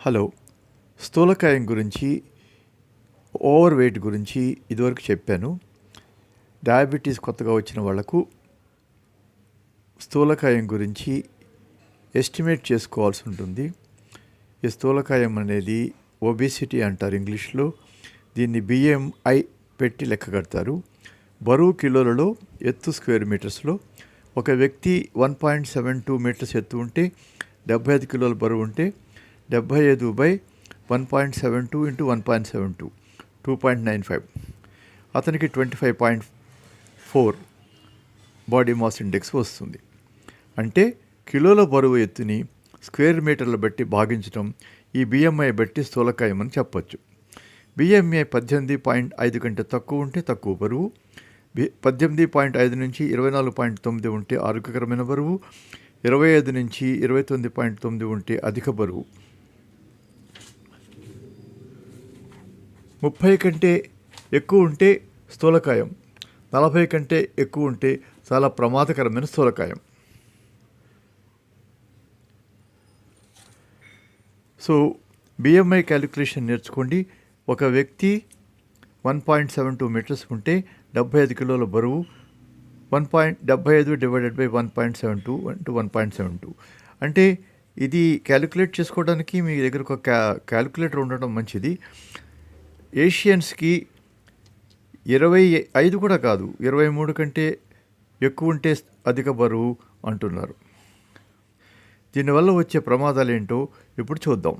Hello. స్థూలకాయం గురించి over weight గురించి ఇదివరకు చెప్పాను. డయాబెటీస్ కొత్తగా వచ్చిన వాళ్ళకు స్థూలకాయం గురించి ఎస్టిమేట్ చేసుకోవాల్సి ఉంటుంది. ఈ స్థూలకాయం అనేది ఒబేసిటీ అంటారు ఇంగ్లీష్లో. దీన్ని బిఎంఐ పెట్టి లెక్క కడతారు. బరువు కిలోలలో ఎత్తు స్క్వేర్ మీటర్స్లో ఒక వ్యక్తి one point seven two meters ఎత్తు ఉంటే డెబ్బై ఐదు కిలోల బరువు ఉంటే డెబ్బై ఐదు by one point seven two into one point seven two two point nine five. అతనికి twenty five point four body mass index వస్తుంది. అంటే కిలోల బరువు ఎత్తుని స్క్వేర్ మీటర్లు బట్టి భాగించడం ఈ బిఎంఐ బట్టి స్థూలకాయమని చెప్పొచ్చు. బిఎంఐ పద్దెనిమిది పాయింట్ ఐదు కంటే తక్కువ ఉంటే తక్కువ బరువు. బి- పద్దెనిమిది పాయింట్ ఐదు నుంచి ఇరవై నాలుగు పాయింట్ తొమ్మిది ఉంటే ఆరోగ్యకరమైన బరువు. ఇరవై ఐదు నుంచి ఇరవై తొమ్మిది పాయింట్ తొమ్మిది ఉంటే అధిక బరువు. ముప్పై కంటే ఎక్కువ ఉంటే స్థూలకాయం. నలభై కంటే ఎక్కువ ఉంటే చాలా ప్రమాదకరమైన స్థూలకాయం. సో బిఎంఐ క్యాలిక్యులేషన్ నేర్చుకోండి. ఒక వ్యక్తి one point seven two meters ఉంటే డెబ్బై ఐదు కిలోల బరువు వన్ పాయింట్ డెబ్బై ఐదు divided by one point seven two into one point seven two. అంటే ఇది క్యాలిక్యులేట్ చేసుకోవడానికి మీ దగ్గర ఒక క్యా క్యాలిక్యులేటర్ ఉండడం మంచిది. ఏషియన్స్కి ఇరవై ఐదు కూడా కాదు ఇరవై మూడు కంటే ఎక్కువ ఉంటే అధిక బరువు అంటున్నారు. దీనివల్ల వచ్చే ప్రమాదాలు ఏంటో ఇప్పుడు చూద్దాం.